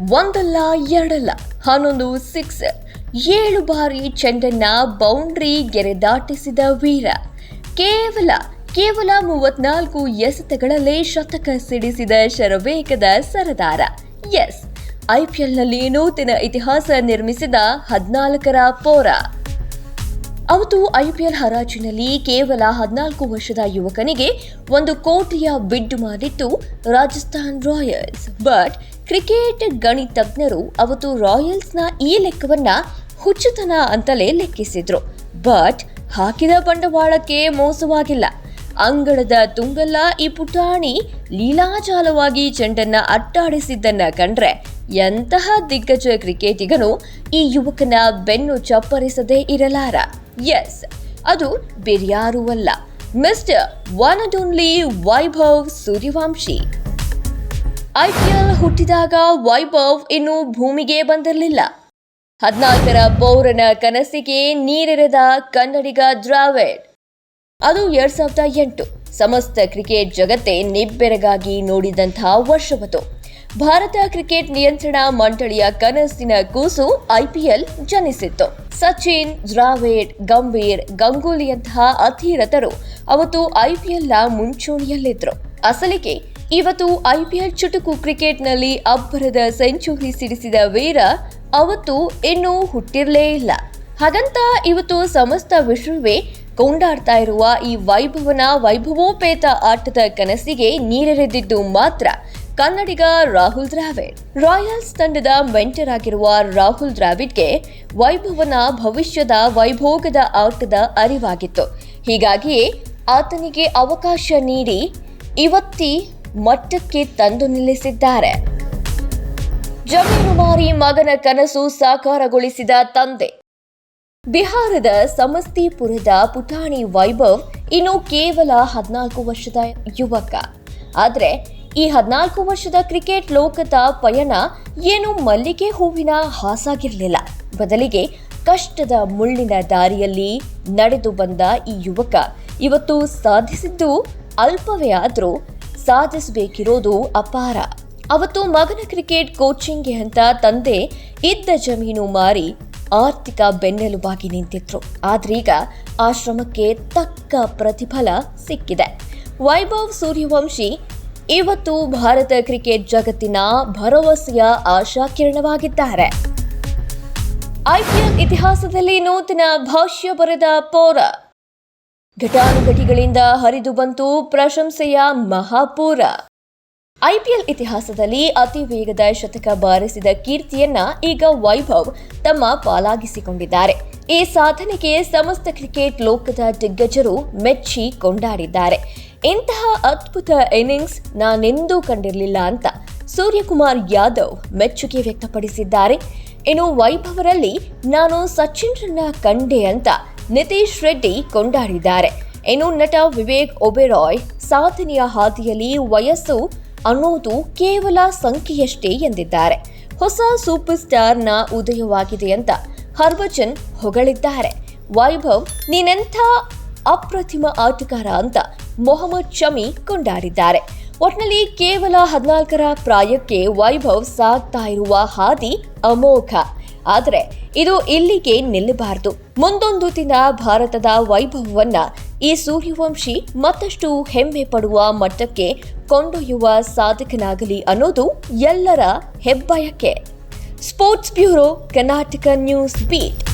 ಒಂದಲ್ಲ, ಎರಡಲ್ಲ, ಹನ್ನೊಂದು ಸಿಕ್ಸ್ ಏಳು ಬಾರಿ ಚೆಂಡನ್ನ ಬೌಂಡ್ರಿ ಗೆರೆ ದಾಟಿಸಿದ ವೀರ. ಕೇವಲ ಕೇವಲ ಮೂವತ್ನಾಲ್ಕು ಎಸೆತಗಳಲ್ಲೇ ಶತಕ ಸಿಡಿಸಿದ ಶರವೇಗದ ಸರದಾರ. ಎಸ್ ಐಪಿಎಲ್ನಲ್ಲಿ ನೂತನ ಇತಿಹಾಸ ನಿರ್ಮಿಸಿದ ಹದಿನಾಲ್ಕರ ಪೋರ. ಅವತ್ತು ಐಪಿಎಲ್ ಹರಾಜಿನಲ್ಲಿ ಕೇವಲ ಹದಿನಾಲ್ಕು ವರ್ಷದ ಯುವಕನಿಗೆ ಒಂದು ಕೋಟಿಯ ಬಿಡ್ ಮಾಡಿತ್ತು ರಾಜಸ್ಥಾನ್ ರಾಯಲ್ಸ್. ಬಟ್ ಕ್ರಿಕೆಟ್ ಗಣಿತಜ್ಞರು ಅವತ್ತು ರಾಯಲ್ಸ್ನ ಈ ಲೆಕ್ಕವನ್ನ ಹುಚ್ಚುತನ ಅಂತಲೇ ಲೆಕ್ಕಿಸಿದ್ರು. ಬಟ್ ಹಾಕಿದ ಬಂಡವಾಳಕ್ಕೆ ಮೋಸವಾಗಿಲ್ಲ. ಅಂಗಳದ ತುಂಬೆಲ್ಲ ಈ ಪುಟಾಣಿ ಲೀಲಾಜಾಲವಾಗಿ ಚೆಂಡನ್ನ ಅಟ್ಟಾಡಿಸಿದ್ದನ್ನ ಕಂಡ್ರೆ ಎಂತಹ ದಿಗ್ಗಜ ಕ್ರಿಕೆಟಿಗನು ಈ ಯುವಕನ ಬೆನ್ನು ಚಪ್ಪರಿಸದೇ ಇರಲಾರ? ಎಸ್ ಅದು ಬೇರ್ಯಾರೂ ಅಲ್ಲ mister one and only Vaibhav Sooryavanshi IPL ಹುಟ್ಟಿದಾಗ ವೈಭವ್ ಇನ್ನೂ ಭೂಮಿಗೆ ಬಂದಿರಲಿಲ್ಲ. ಹದಿನಾಲ್ಕರ ಪೌರನ ಕನಸಿಗೆ ನೀರೆರೆದ ಕನ್ನಡಿಗ ದ್ರಾವಿಡ್. ಅದು ಎರಡ್ ಸಾವಿರದ ಎಂಟು. ಸಮಸ್ತ ಕ್ರಿಕೆಟ್ ಜಗತ್ತೇ ನಿಬ್ಬೆರಗಾಗಿ ನೋಡಿದಂಥ ವರ್ಷವದು. ಭಾರತ ಕ್ರಿಕೆಟ್ ನಿಯಂತ್ರಣ ಮಂಡಳಿಯ ಕನಸಿನ ಕೂಸು ಐಪಿಎಲ್ ಜನಿಸಿತ್ತು. ಸಚಿನ್, ದ್ರಾವಿಡ್, ಗಂಭೀರ್, ಗಂಗೂಲಿಯಂತಹ ಅಧೀರತರು ಅವತ್ತು ಐಪಿಎಲ್ನ ಮುಂಚೂಣಿಯಲ್ಲಿದ್ದರು ಅಸಲಿಗೆ ಇವತ್ತು ಐಪಿಎಲ್ ಚುಟುಕು ಕ್ರಿಕೆಟ್ನಲ್ಲಿ ಅಬ್ಬರದ ಸೆಂಚುರಿ ಸಿಡಿಸಿದ ವೀರ ಅವತ್ತು ಇನ್ನೂ ಹುಟ್ಟಿರಲೇ ಇಲ್ಲ. ಹಾಗಂತ ಇವತ್ತು ಸಮಸ್ತ ವಿಶ್ವವೇ ಕೊಂಡಾಡ್ತಾ ಇರುವ ಈ ವೈಭವನ ವೈಭವೋಪೇತ ಆಟದ ಕನಸಿಗೆ ನೀರೆರೆದಿದ್ದು ಮಾತ್ರ. ಕನ್ನಡಿಗ ರಾಹುಲ್ ದ್ರಾವಿಡ್. ರಾಯಲ್ಸ್ ತಂಡದ ಮೆಂಟರ್ ಆಗಿರುವ ರಾಹುಲ್ ದ್ರಾವಿಡ್ಗೆ ವೈಭವನ ಭವಿಷ್ಯದ ವೈಭೋಗದ ಆಟದ ಅರಿವಾಗಿತ್ತು. ಹೀಗಾಗಿಯೇ ಆತನಿಗೆ ಅವಕಾಶ ನೀಡಿ ಇವತ್ತಿ ಮಟ್ಟಕ್ಕೆ ತಂದು ನಿಲ್ಲಿಸಿದ್ದಾರೆ. ಜಮೀನು ಮಾರಿ ಮಗನ ಕನಸು ಸಾಕಾರಗೊಳಿಸಿದ ತಂದೆ. ಬಿಹಾರದ ಸಮಸ್ತಿಪುರದ ಪುಟಾಣಿ ವೈಭವ್ ಇನ್ನು ಕೇವಲ ಹದಿನಾಲ್ಕು ವರ್ಷದ ಯುವಕ. ಆದರೆ ಈ ಹದಿನಾಲ್ಕು ವರ್ಷದ ಕ್ರಿಕೆಟ್ ಲೋಕದ ಪಯಣ ಏನು ಮಲ್ಲಿಗೆ ಹೂವಿನ ಹಾಸಾಗಿರಲಿಲ್ಲ. ಬದಲಿಗೆ ಕಷ್ಟದ ಮುಳ್ಳಿನ ದಾರಿಯಲ್ಲಿ ನಡೆದು ಬಂದ ಈ ಯುವಕ ಇವತ್ತು ಸಾಧಿಸಿದ್ದು ಅಲ್ಪವೇ ಆದರೂ ಸಾಧಿಸಬೇಕಿರೋದು ಅಪಾರ. ಅವತ್ತು ಮಗನ ಕ್ರಿಕೆಟ್ ಕೋಚಿಂಗ್ಗೆ ಅಂತ ತಂದೆ ಇದ್ದ ಜಮೀನು ಮಾರಿ ಆರ್ಥಿಕ ಬೆನ್ನೆಲುಬಾಗಿ ನಿಂತಿದ್ರು. ಆದ್ರೀಗ ಆಶ್ರಮಕ್ಕೆ ಶ್ರಮಕ್ಕೆ ತಕ್ಕ ಪ್ರತಿಫಲ ಸಿಕ್ಕಿದೆ. ವೈಭವ್ ಸೂರ್ಯವಂಶಿ ಇವತ್ತು ಭಾರತ ಕ್ರಿಕೆಟ್ ಜಗತ್ತಿನ ಭರವಸೆಯ ಆಶಾಕಿರಣವಾಗಿದ್ದಾರೆ. ಐಪಿಎಲ್ ಇತಿಹಾಸದಲ್ಲಿ ನೂತನ ಭಾಷ್ಯ ಬರೆದ ಪೌರ. ಘಟಾನುಘಟಿಗಳಿಂದ ಹರಿದು ಬಂತು ಪ್ರಶಂಸೆಯ ಮಹಾಪೂರ. ಐಪಿಎಲ್ ಇತಿಹಾಸದಲ್ಲಿ ಅತಿ ವೇಗದ ಶತಕ ಬಾರಿಸಿದ ಕೀರ್ತಿಯನ್ನ ಈಗ ವೈಭವ್ ತಮ್ಮ ಪಾಲಾಗಿಸಿಕೊಂಡಿದ್ದಾರೆ. ಈ ಸಾಧನೆಗೆ ಸಮಸ್ತ ಕ್ರಿಕೆಟ್ ಲೋಕದ ದಿಗ್ಗಜರು ಮೆಚ್ಚಿ ಕೊಂಡಾಡಿದ್ದಾರೆ. ಇಂತಹ ಅದ್ಭುತ ಇನ್ನಿಂಗ್ಸ್ ನಾನೆಂದೂ ಕಂಡಿರಲಿಲ್ಲ ಅಂತ ಸೂರ್ಯಕುಮಾರ್ ಯಾದವ್ ಮೆಚ್ಚುಗೆ ವ್ಯಕ್ತಪಡಿಸಿದ್ದಾರೆ. ಇನ್ನು ವೈಭವರಲ್ಲಿ ನಾನು ಸಚಿನ್ರನ್ನ ಕಂಡೆ ಅಂತ ನಿತೀಶ್ ರೆಡ್ಡಿ ಕೊಂಡಾಡಿದ್ದಾರೆ. ಇನ್ನು ನಟ ವಿವೇಕ್ ಒಬೆರಾಯ್ ಸಾಧನೆಯ ಹಾದಿಯಲ್ಲಿ ವಯಸ್ಸು ಅನ್ನೋದು ಕೇವಲ ಸಂಖ್ಯೆಯಷ್ಟೇ ಎಂದಿದ್ದಾರೆ. ಹೊಸ ಸೂಪರ್ ಸ್ಟಾರ್ನ ಉದಯವಾಗಿದೆ ಅಂತ ಹರ್ಭಜನ್ ಹೊಗಳಿದ್ದಾರೆ. ವೈಭವ್, ನೀನೆಂಥ ಅಪ್ರತಿಮ ಆಟಗಾರ ಅಂತ ಮೊಹಮ್ಮದ್ ಶಮಿ ಕೊಂಡಾಡಿದ್ದಾರೆ. ಒಟ್ನಲ್ಲಿ ಕೇವಲ ಹದಿನಾಲ್ಕರ ಪ್ರಾಯಕ್ಕೆ ವೈಭವ್ ಸಾಗ್ತಾ ಇರುವ ಹಾದಿ ಅಮೋಘ. ಆದರೆ ಇದು ಇಲ್ಲಿಗೆ ನಿಲ್ಲಬಾರದು. ಮುಂದೊಂದು ದಿನ ಭಾರತದ ವೈಭವವನ್ನ ಈ ಸೂರ್ಯವಂಶಿ ಮತ್ತಷ್ಟು ಹೆಮ್ಮೆ ಪಡುವ ಮಟ್ಟಕ್ಕೆ ಕೊಂಡೊಯ್ಯುವ ಸಾಧಕನಾಗಲಿ ಅನ್ನೋದು ಎಲ್ಲರ ಹೆಬ್ಬಯಕೆ sports bureau, Karnataka news beat.